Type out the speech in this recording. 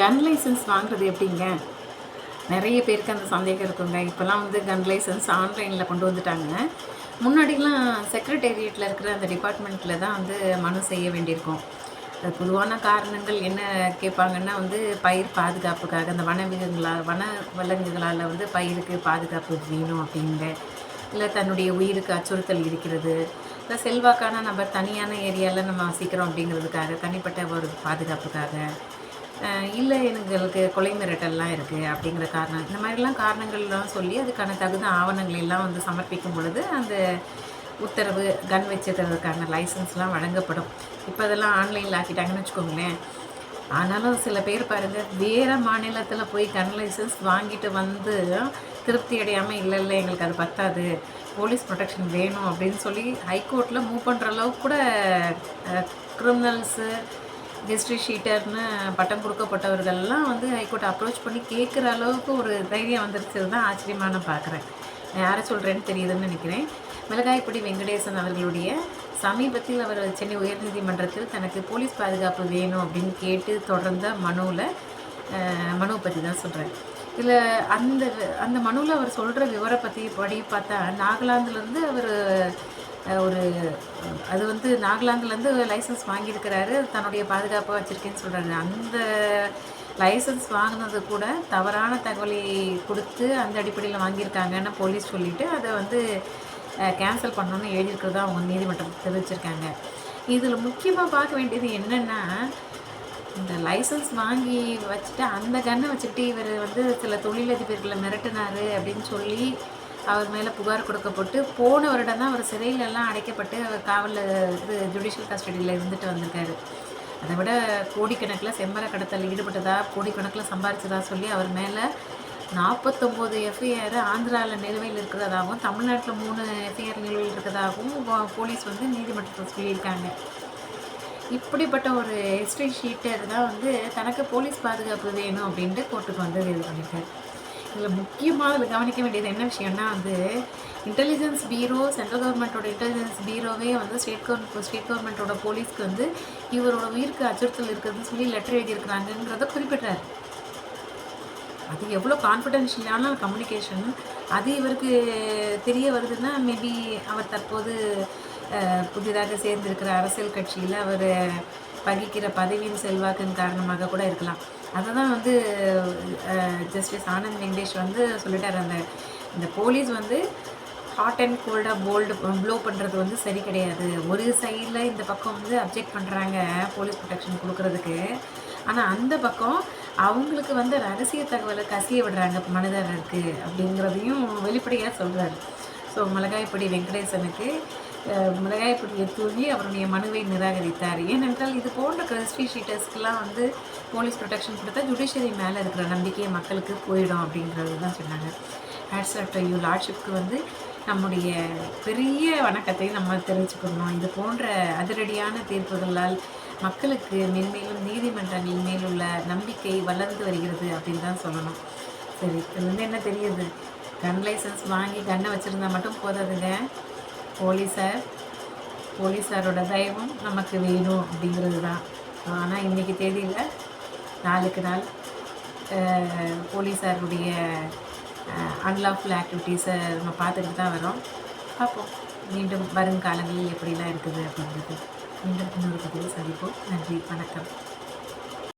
கன் licence வாங்குறது எப்படிங்க? நிறைய பேருக்கு அந்த சந்தேகம் இருக்குங்க. இப்போல்லாம் வந்து கன் லைசன்ஸ் ஆன்லைனில் கொண்டு வந்துட்டாங்க. முன்னாடிலாம் செக்ரட்டேரியட்டில் இருக்கிற அந்த டிபார்ட்மெண்ட்டில் தான் வந்து மனு செய்ய வேண்டியிருக்கும். பொதுவான காரணங்கள் என்ன கேட்பாங்கன்னா வந்து பயிர் பாதுகாப்புக்காக அந்த வனவிலங்குகளால் வன விலங்குகளால் வந்து பயிருக்கு பாதுகாப்பு வேணும் அப்படிங்க. இல்லை தன்னுடைய உயிருக்கு அச்சுறுத்தல் இருக்கிறது. இல்லை செல்வாக்கான நபர் தனியான ஏரியாவில் நம்ம வசிக்கிறோம் அப்படிங்கிறதுக்காக தனிப்பட்ட ஒரு பாதுகாப்புக்காக. இல்லை எங்களுக்கு கொலை மிரட்டல்லாம் இருக்குது அப்படிங்கிற காரணம். இந்த மாதிரிலாம் காரணங்கள்லாம் சொல்லி அதுக்கான தகுந்த ஆவணங்களெல்லாம் வந்து சமர்ப்பிக்கும் பொழுது அந்த உத்தரவு கன் வச்சுக்கிறதுக்கான லைசன்ஸ்லாம் வழங்கப்படும். இப்போ அதெல்லாம் ஆன்லைனில் ஆக்கிட்டாங்கன்னு வச்சுக்கோங்களேன். ஆனாலும் சில பேர் பாருங்கள் வேறு மாநிலத்தில் போய் கன் லைசன்ஸ் வாங்கிட்டு வந்து திருப்தி அடையாமல் இல்லை இல்லை எங்களுக்கு அது பத்தாது. போலீஸ் ப்ரொடெக்ஷன் வேணும் அப்படின்னு சொல்லி ஹைகோர்ட்டில் மூவ் பண்ணுற அளவுக்கு கூட க்ரிமினல்ஸு ஹிஸ்ட்ரி ஷீட்டர்னு பட்டம் கொடுக்கப்பட்டவர்கள்லாம் வந்து ஹைகோர்ட் அப்ரோச் பண்ணி கேட்குற அளவுக்கு ஒரு தைரியம் வந்துருச்சு தான் ஆச்சரியமாக நான் பார்க்குறேன் யாரை சொல்கிறேன்னு தெரியுதுன்னு நினைக்கிறேன். மிளகாய்ப்பொடி வெங்கடேசன் அவர்களுடைய சமீபத்தில் அவர் சென்னை உயர்நீதிமன்றத்தில் தனக்கு போலீஸ் பாதுகாப்பு வேணும் அப்படின்னு கேட்டு தொடர்ந்த மனுவில் மனுவை பற்றி தான் சொல்கிறேன் இதில் அந்த அந்த மனுவில் அவர் சொல்கிற விவரை பற்றி படி பார்த்தா நாகாலாந்துலேருந்து அவர் ஒரு அது வந்து நாகாலாந்துலேருந்து லைசன்ஸ் வாங்கியிருக்கிறாரு தன்னுடைய பாதுகாப்பாக வச்சுருக்கேன்னு சொல்கிறாரு அந்த லைசன்ஸ் வாங்கினது கூட தவறான தகவலை கொடுத்து அந்த அடிப்படையில் வாங்கியிருக்காங்கன்னு போலீஸ் சொல்லிவிட்டு அதை வந்து கேன்சல் பண்ணணும்னு எழுதியிருக்கிறதா அவங்க நீதிமன்றம் தெரிவிச்சிருக்காங்க. இதில் முக்கியமாக பார்க்க வேண்டியது என்னென்னா இந்த லைசன்ஸ் வாங்கி வச்சுட்டு அந்த கன்னை வச்சுட்டு இவர் வந்து சில தொழிலதிபர்களை மிரட்டினார் அப்படின்னு சொல்லி அவர் மேலே புகார் கொடுக்கப்பட்டு போன வருடம் தான் அவர் சிறையிலெல்லாம் அடைக்கப்பட்டு அவர் காவலில் இது ஜுடிஷியல் கஸ்டடியில் இருந்துட்டு வந்திருக்காரு. அதை விட கோடிக்கணக்கில் செம்மர கடத்தல் ஈடுபட்டதா கோடிக்கணக்கில் சம்பாரிச்சதா சொல்லி அவர் மேலே நாற்பத்தொம்போது எஃப்ஐஆர் ஆந்திராவில் நிலுவையில் இருக்கிறதாகவும் தமிழ்நாட்டில் மூணு எஃப்ஐஆர் நிலுவையில் இருக்கிறதாகவும் போலீஸ் வந்து நீதிமன்றத்தில் சொல்லியிருக்காங்க. இப்படிப்பட்ட ஒரு ஹிஸ்ட்ரி ஷீட்டர் தான் வந்து தனக்கு போலீஸ் பாதுகாப்பு வேணும் அப்படின்ட்டு கோர்ட்டுக்கு வந்து இது பண்ணியிருக்காரு இதில் முக்கியமாக அதில் கவனிக்க வேண்டியது என்ன விஷயம்னா வந்து இன்டெலிஜென்ஸ் பீரோ சென்ட்ரல் கவர்மெண்ட்டோட இன்டெலிஜென்ஸ் பீரோவே வந்து ஸ்டேட் கவர்மெண்ட் ஸ்டேட் கவர்மெண்ட்டோட போலீஸ்க்கு வந்து இவரோட உயிருக்கு அச்சுறுத்தல் இருக்குதுன்னு சொல்லி லெட்டர் எழுதியிருக்கிறாங்கங்கிறத குறிப்பிட்டார் அது எவ்வளோ கான்ஃபிடென்ஷியலான கம்யூனிகேஷன் அது இவருக்கு தெரிய வருதுன்னா மேபி அவர் தற்போது புதிதாக சேர்ந்திருக்கிற அரசியல் கட்சியில் அவர் பகிக்கிற பதவியின் செல்வாக்கின் காரணமாக கூட இருக்கலாம். அதை தான் வந்து ஜஸ்டிஸ் ஆனந்த் வெங்கடேஷ் வந்து சொல்லிட்டார். அந்த இந்த போலீஸ் வந்து ஹாட் அண்ட் கோல்டாக போல்டு ப்ளோ பண்ணுறது வந்து சரி கிடையாது. ஒரு சைடில் இந்த பக்கம் வந்து அப்ஜெக்ட் பண்ணுறாங்க போலீஸ் ப்ரொடெக்ஷன் கொடுக்கறதுக்கு. ஆனால் அந்த பக்கம் அவங்களுக்கு வந்து ரகசிய தகவலை கசிய விடுறாங்க மனிதர் இருக்குது அப்படிங்கிறதையும் வெளிப்படையாக சொல்கிறாரு ஸோ மிளகாய்ப்பொடி வெங்கடேசனுக்கு மிளகாய் பொடியை தூவி அவருடைய மனுவை நிராகரித்தார். ஏனென்றால் இது போன்ற கிறிஸ்டி ஷீட்டர்ஸ்க்கெலாம் வந்து போலீஸ் ப்ரொடெக்ஷன் கொடுத்தா ஜுடிஷியரி மேலே இருக்கிற நம்பிக்கையை மக்களுக்கு போயிடும் அப்படின்றது தான் சொன்னாங்க. ஹேட்ஸ் ஆஃப் யூ லார்ட்ஷிப்க்கு வந்து நம்முடைய பெரிய வணக்கத்தை நம்ம தெரிவிச்சுக்கணும். இது போன்ற அதிரடியான தீர்ப்புகளால் மக்களுக்கு மென்மேலும் நீதிமன்றங்கள் மேலுள்ள நம்பிக்கை வளர்ந்து வருகிறது அப்படின்னு தான் சொல்லணும். சரி இது வந்து என்ன தெரியுது? கன் லைசன்ஸ் வாங்கி கன்னை வச்சுருந்தா மட்டும் போதாதுங்க. போலீஸார் போலீஸாரோட தயவும் நமக்கு வேணும் அப்படிங்கிறது தான். ஆனால் இன்றைக்கி தேதியில் நாளுக்கு நாள் போலீஸாருடைய அன்லாஃபுல் ஆக்டிவிட்டீஸை நம்ம பார்த்துட்டு தான் வரோம். பார்ப்போம். மீண்டும் வருங்காலங்களில் எப்படிலாம் இருக்குது அப்படிங்கிறது. மீண்டும் இன்னொரு பதிவில் சந்திப்போம். நன்றி வணக்கம்.